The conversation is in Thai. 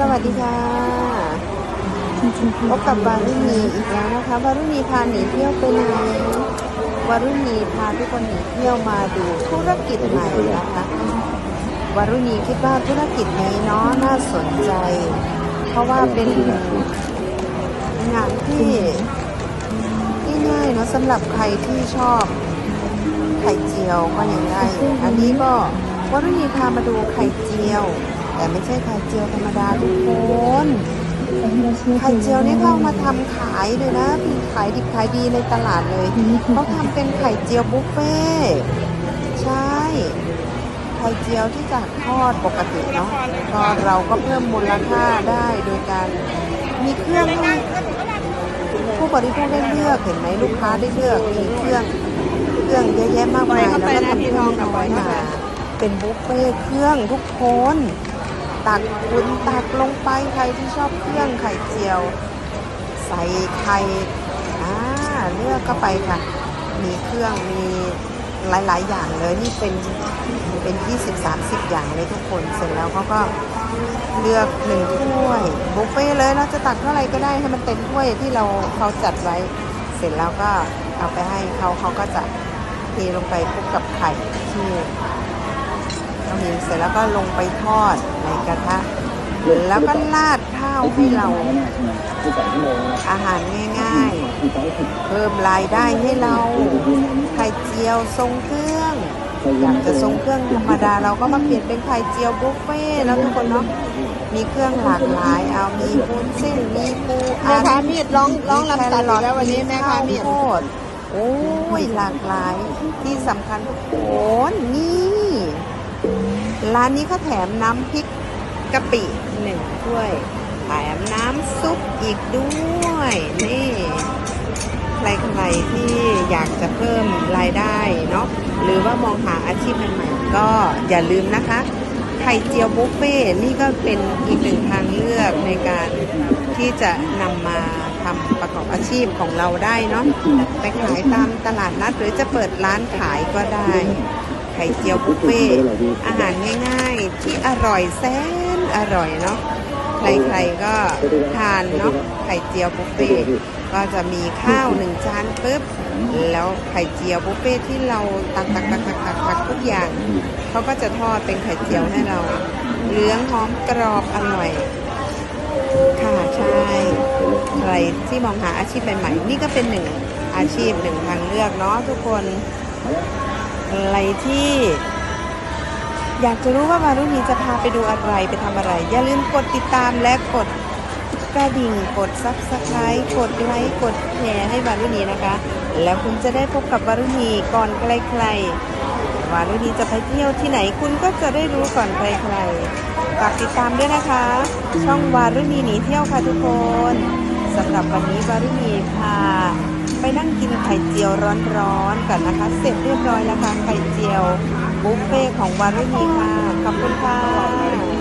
สวัสดีค่ะพบกับวารุณีอีกแล้วนะคะวารุณีพาหนีเที่ยวไปไหนวารุณีพาทุกคนหนีเที่ยวมาดูธุรกิจใหม่นะคะวารุณีคิดว่าธุรกิจนี้เนาะน่าสนใจ เพราะว่าเป็นงานที่ที่ง่ายเนาะสำหรับใครที่ชอบไข่เจียวก็ยังได้ อันนี้ก็วารุณีพามาดูไข่เจียว แต่ไม่ใช่ไข่เจียวธรรมดาทุกคนไข่เจียวนี่เขาเอามาทำขายเลยนะเป็นขายดิบขายดีในตลาดเลยเขาทำเป็นไข่เจียวบุฟเฟ่ต์ใช่ไข่เจียวที่จากทอดปกติเนาะก็เราก็เพิ่มมูลค่าได้โดยการมีเครื่องให้ผู้บริโภคได้เลือกเห็นไหมลูกค้าได้เลือกมีเครื่องเครื่องเยอะแยะมากมายแล้วก็ทำเครื่องน้อยมาเป็นบุฟเฟ่ต์เครื่องทุกคน ตักคุณตักลงไปใครที่ชอบเครื่องไข่เจียว ใส่ไข่อ่าเลือกเข้าไปค่ะ มีเครื่องมีหลาย ๆ อย่างเลยนี่เป็นเป็น20-30 อย่างเลยทุกคนเสร็จแล้วเขาก็เลือกหนึ่งถ้วยบุฟเฟ่เลยเราจะตักเท่าไหร่ก็ได้ให้มันเต็มถ้วยที่เราเขาจัดไว้ เสร็จแล้วก็เอาไปให้เขาเขาก็จะเทลงไปคลุกกับไข่ที่ เราเห็นเสร็จแล้วก็ลงไปทอดในกระทะ แล้วก็ราดข้าวให้เรา อาหารง่ายๆ เพิ่มรายได้ให้เราไข่เจียวทรงเครื่องอยากจะทรงเครื่องธรรมดาเราก็มาเปลี่ยนเป็นไข่เจียวบุฟเฟ่ต์แล้วทุกคนเนาะมีเครื่องหลากหลายเอามีปูนเส้นมีปูแม่ค้ามีดร้องร้องลำตัดอีกแล้ววันนี้แม่ค้ามีดข้าวโพดโอ้ยหลากหลายที่สำคัญทุกคนนี่ ร้านนี้เขาแถมน้ำพริกกะปิหนึ่งถ้วย แถมน้ำซุปอีกด้วย นี่ใครๆที่อยากจะเพิ่มรายได้เนาะหรือว่ามองหาอาชีพใหม่ๆก็อย่าลืมนะคะไข่เจียวบุฟเฟ่ต์นี่ก็เป็นอีกหนึ่งทางเลือกในการที่จะนำมาทำประกอบอาชีพของเราได้เนาะไปขายตามตลาดนัดหรือจะเปิดร้านขายก็ได้ ไข่เจียวบุฟเฟ่ต์อาหารง่ายๆ ที่อร่อยแสนอร่อยเนาะใครๆก็ทานเนาะไข่เจียวบุฟเฟ่ต์ก็จะมีข้าวหนึ่งจานปุ๊บแล้วไข่เจียวบุฟเฟ่ต์ที่เราตักตักตักตักตักตักทุกอย่างเขาก็จะทอดเป็นไข่เจียวให้เราเหลืองหอมกรอบอร่อย ค่ะใช่ใครที่มองหาอาชีพใหม่ๆนี่ก็เป็นหนึ่งอาชีพหนึ่งทางเลือกเนาะทุกคน อะไรที่ อยากจะรู้ว่าวารุณีจะพาไปดูอะไรไปทำอะไร อย่าลืมกดติดตามและกดกระดิ่งกดซับสไครต์กดไลค์กดแชร์ให้วารุณีนะคะ แล้วคุณจะได้พบกับวารุณีก่อนใครๆวารุณีจะไปเที่ยวที่ไหนคุณก็จะได้รู้ก่อนใครๆฝากติดตามด้วยนะคะ ช่องวารุณีหนีเที่ยวค่ะทุกคนสำหรับวันนี้วารุณีพา ไปนั่งกินไข่เจียวร้อนๆกันนะคะ เสร็จเรียบร้อยแล้วค่ะไข่เจียวบุฟเฟ่ของวารุณีค่ะ ขอบคุณค่ะ